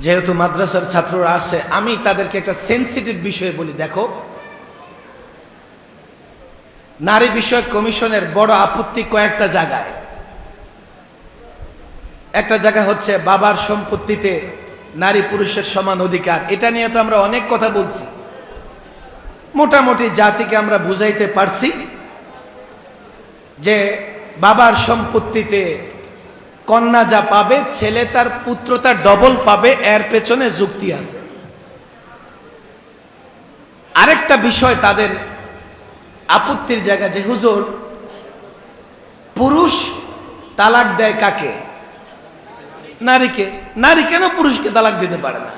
যেহেতু মাদ্রাসার ছাত্ররা আছে, আমি তাদেরকে একটা সেন্সিটিভ বিষয়ে বলি, দেখো। নারী বিষয়ক কমিশনের বড় আপত্তি কয়েকটা জায়গায়। একটা জায়গা হচ্ছে বাবার সম্পত্তিতে নারী পুরুষের সমান অধিকার। এটা নিয়ে তো আমরা অনেক কথা বলছি। মোটামুটি জাতিকে আমরা বুঝাইতে পারছি যে বাবার সম্পত্তিতে কন্যা যা পাবে, ছেলে তার পুত্র তার ডবল পাবে, এর পেছনে যুক্তি আছে। আরেকটা বিষয় তাদের আপত্তির জায়গা যে, হুজুর, পুরুষ তালাক দেয় কাকে? নারীকে। নারী কেন পুরুষকে তালাক দিতে পারে না?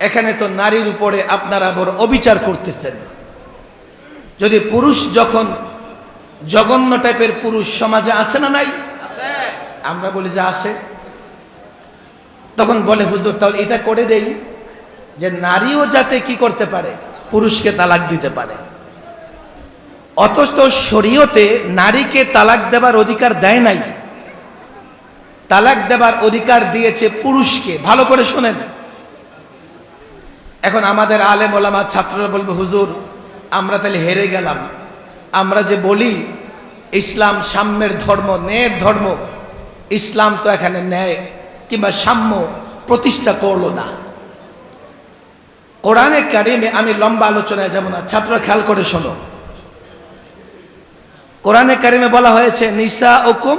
এখানে তো নারীর উপরে আপনারা বড় অবিচার করতেছেন। যদি পুরুষ যখন জঘন্য টাইপের পুরুষ সমাজে আছে না নাই? আমরা বলি যে আসে। তখন বলে, হুজুর, তাহলে এটা করে দেই যে নারীও যাতে কি করতে পারে, পুরুষকে তালাক দিতে পারে। অথচ শরীয়তে নারীকে তালাক দেবার অধিকার দেয় নাই। তালাক দেবার অধিকার দিয়েছে পুরুষকে। ভালো করে শোনেন। এখন আমাদের আলেম ওলামা, ছাত্ররা বলবে, হুজুর, আমরা তাহলে হেরে গেলাম। আমরা যে বলি, ইসলাম সাম্যের ধর্ম, ন্যায়ের ধর্ম ইসলাম তো এখানে ন্যায় কিংবা সাম্য প্রতিষ্ঠা করল না। কোরআনে কারিমে আমি লম্বা আলোচনায় যাব না। ছাত্ররা খেয়াল করে শোনো। কোরআনে কারিমে বলা হয়েছে নিসা হুকুম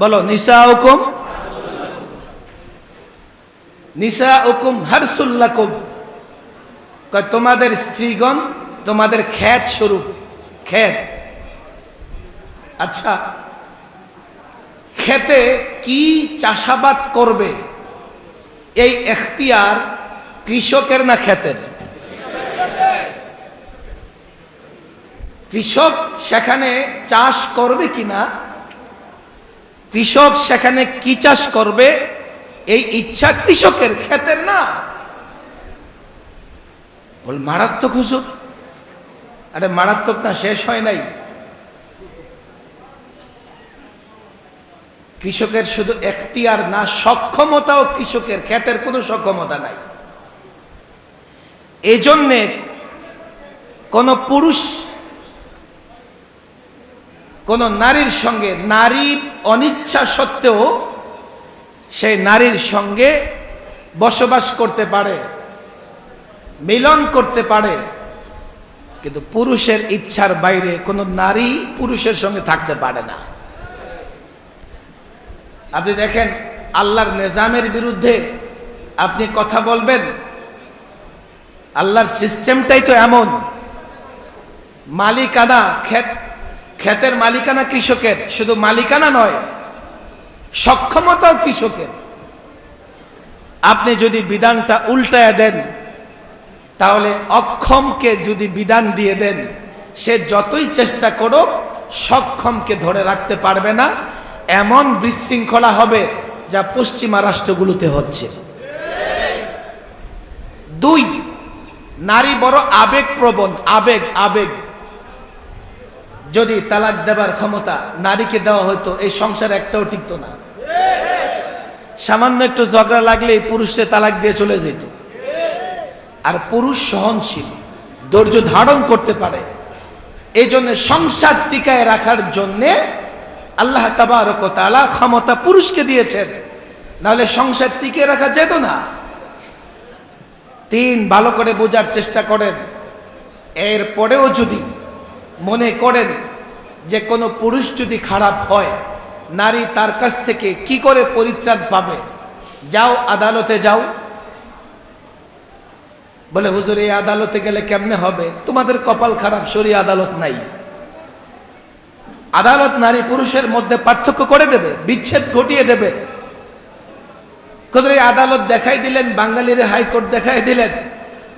বলো নিসা হুকুম নিসা হুকুম হারসুল্লাকুম তোমাদের স্ত্রীগণ তোমাদের খ্যাত স্বরূপ, খ্যাত। আচ্ছা খেতে কি চাষাবাদ করবে? এই এখতিয়ার কৃষকের না ক্ষেতের? কৃষক সেখানে চাষ করবে কিনা? কৃষক সেখানে কি চাষ করবে? এই ইচ্ছা কৃষকের, ক্ষেতের না। বল, মারাত্মক হুজুর। আরে, মারাত্মক না, শেষ হয় নাই। কৃষকের শুধু এখতিয়ার না, সক্ষমতাও কৃষকের, ক্ষেতের কোনো সক্ষমতা নাই। এই জন্যে কোন পুরুষ, কোন নারীর সঙ্গে, নারীর অনিচ্ছা সত্ত্বেও সেই নারীর সঙ্গে বসবাস করতে পারে, মিলন করতে পারে, কিন্তু পুরুষের ইচ্ছার বাইরে কোনো নারী পুরুষের সঙ্গে থাকতে পারে না। আপনি দেখেন, আল্লাহর নিজামের বিরুদ্ধে আপনি কথা বলবেন, আল্লাহর সিস্টেমটাই তো এমন। মালিকানা ক্ষেত, ক্ষেতের মালিকানা কৃষকের, শুধু মালিকানা নয়, সক্ষমতাও কৃষকের। আপনি যদি বিধানটা উল্টায় দেন, তাহলে অক্ষমকে যদি বিধান দিয়ে দেন, সে যতই চেষ্টা করুক, সক্ষমকে ধরে রাখতে পারবে না। এমন বিশৃঙ্খলা হবে যা পশ্চিমা রাষ্ট্রগুলোতে হচ্ছে। দুই, নারী বড় আবেগপ্রবণ, আবেগ আবেগ। যদি তালাক দেবার ক্ষমতা নারীকে দেওয়া হতো, এই সংসার একটাও টিকত না। সামান্য একটু ঝগড়া লাগলে পুরুষে তালাক দিয়ে চলে যেত। আর পুরুষ সহনশীল, ধৈর্য ধারণ করতে পারে। এই জন্য সংসার টিকায় রাখার জন্যে আল্লাহ তাবারক তালা ক্ষমতা পুরুষকে দিয়েছেন। নাহলে সংসার টিকে রাখা যেত না। তিন, ভালো করে বোঝার চেষ্টা করেন। এর পরেও যদি মনে করেন যে কোনো পুরুষ যদি খারাপ হয়, নারী তার কাছ থেকে কি করে পরিত্রাণ পাবে? যাও, আদালতে যাও। বলে, হুজুর, এই আদালতে গেলে কেমনে হবে? তোমাদের কপাল খারাপ সরি আদালত নাই। আদালত নারী পুরুষের মধ্যে পার্থক্য করে দেবে, বিচ্ছেদ ঘটিয়ে দেবে। এই আদালত দেখাই দিলেন, বাঙালির হাইকোর্ট দেখাই দিলেন,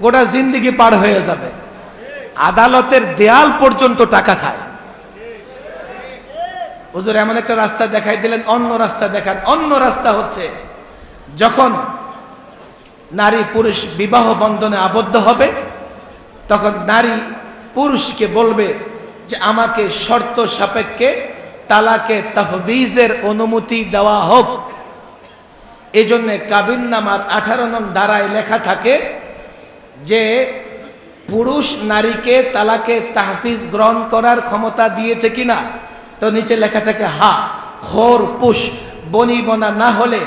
গোটা জিন্দিগি পার হয়ে যাবে। আদালতের দেয়াল পর্যন্ত টাকা খায়। হুজুর, এমন একটা রাস্তা দেখাই দিলেন, অন্য রাস্তা দেখান। অন্য রাস্তা হচ্ছে, যখন নারী পুরুষ বিবাহ বন্ধনে আবদ্ধ হবে, তখন নারী পুরুষকে বলবে যে আমাকে শর্ত সাপেক্ষে তালাকে তাফবিজের অনুমতি দেওয়া হোক। এই জন্যে কাবিন নামার আঠারো নং ধারায় লেখা থাকে যে, পুরুষ নারীকে তালাকে তাহফিজ গ্রহণ করার ক্ষমতা দিয়েছে কিনা? তো নিচে লেখা থাকে, হা, খোর পুষ বনি বনা না হলে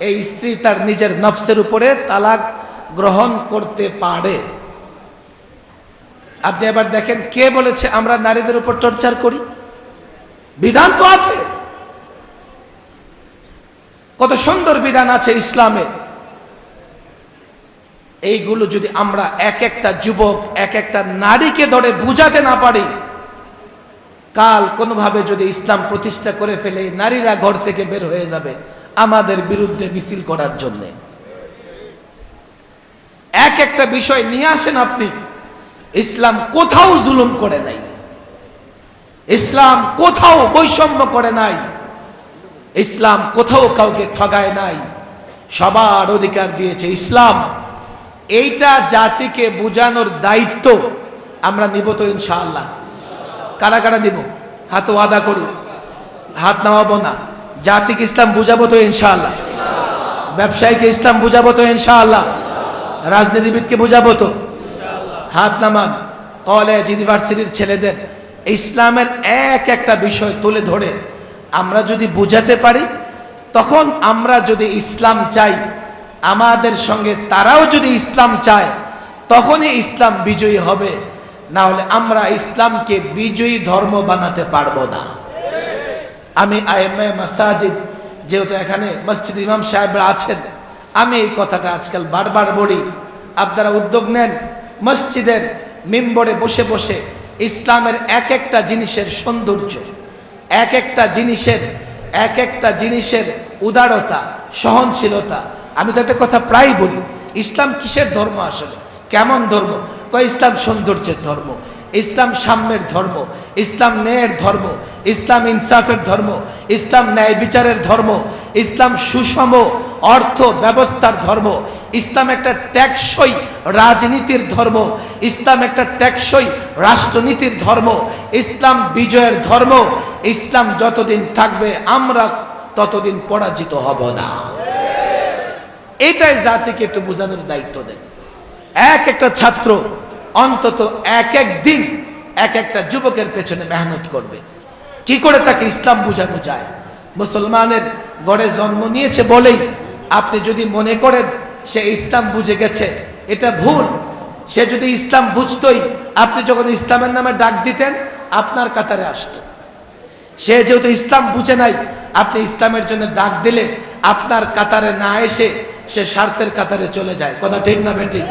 এই স্ত্রী তার নিজের নফসের উপরে তালাক গ্রহণ করতে পারে। আপনি এবার দেখেন কে বলেছে আমরা নারীদের উপর টর্চার করি? বিধান তো আছে। কত সুন্দর বিধান আছে ইসলামে। এইগুলো যদি আমরা এক একটা যুবক, এক একটা নারীকে ধরে বুঝাতে না পারি, কাল কোনোভাবে যদি ইসলাম প্রতিষ্ঠা করে ফেলে, নারীরা ঘর থেকে বের হয়ে যাবে আমাদের বিরুদ্ধে মিছিল করার জন্যে। এক একটা বিষয় নিয়ে আসেন আপনি। ইসলাম কোথাও জুলুম করে নাই। ইসলাম কোথাও বৈষম্য করে নাই। ইসলাম কোথাও কাউকে ঠগায় নাই। সবার অধিকার দিয়েছে ইসলাম। এইটা জাতিকে বুঝানোর দায়িত্ব আমরা নিব তো ইনশাআল্লাহ। কারা কারা নিব? হাত ওয়াদা করি। হাত নামাবো না। জাতিকে ইসলাম বুঝাবো তো ইনশাআল্লাহ। ব্যবসায়ীকে ইসলাম বুঝাবো তো ইনশাআল্লাহ। রাজনীতিবিদকে বুঝাবো তো। হাত নামান কলেজ ইউনিভার্সিটির ছেলেদের ইসলামের এক একটা বিষয় তুলে ধরে আমরা যদি বুঝাতে পারি, তখন আমরা যদি ইসলাম চাই, আমাদের সঙ্গে তারাও যদি ইসলাম চায়, তখনই ইসলাম বিজয়ী হবে। না হলে আমরা ইসলামকে বিজয়ী ধর্ম বানাতে পারব না। আমি আইএমএ মাসাজিদ, যেহেতু এখানে মসজিদ ইমাম সাহেবরা আছেন, আমি এই কথাটা আজকাল বারবার বলি। আপনারা উদ্যোগ নেন মসজিদের মেম্বরে বসে বসে ইসলামের এক একটা জিনিসের সৌন্দর্য, এক একটা জিনিসের, এক একটা জিনিসের উদারতা, সহনশীলতা। আমি তো একটা কথা প্রায় বলি, ইসলাম কিসের ধর্ম আসলে? কেমন ধর্ম? কয়, ইসলাম সৌন্দর্যের ধর্ম, ইসলাম সাম্যের ধর্ম, ইসলাম ন্যায়ের ধর্ম, ইসলাম ইনসাফের ধর্ম, ইসলাম ন্যায় বিচারের ধর্ম, ইসলাম সুষম অর্থ ব্যবস্থার ধর্ম ইসলাম একটা ট্যাক্সই রাজনীতির ধর্ম, ইসলাম একটা ট্যাক্সই রাষ্ট্রনীতির ধর্ম, ইসলাম বিজয়ের ধর্ম, ইসলাম যতদিন থাকবে আমরা ততদিন পরাজিত হব না। এটাই জাতিকে একটু বোঝানোর দায়িত্ব দেন। এক একটা ছাত্র অন্তত এক এক দিন এক একটা যুবকের পেছনে মেহনত করবে। কি করে তাকে ইসলাম বোঝানো যায়? মুসলমানের গড়ে জন্ম নিয়েছে বলেই আপনি যদি মনে করেন সে ইসলাম বুঝে গেছে। এটা ভুল। সে যদি ইসলাম বুঝতই, আপনি যখন ইসলামের নামে ডাক দিতেন, আপনার কাতারে আসত। সে যেহেতু ইসলাম বুঝে নাই, আপনি ইসলামের জন্য ডাক দিলে আপনার কাতারে না এসে সে স্বার্থের কাতারে চলে যায়। কথা ঠিক না বেঠিক?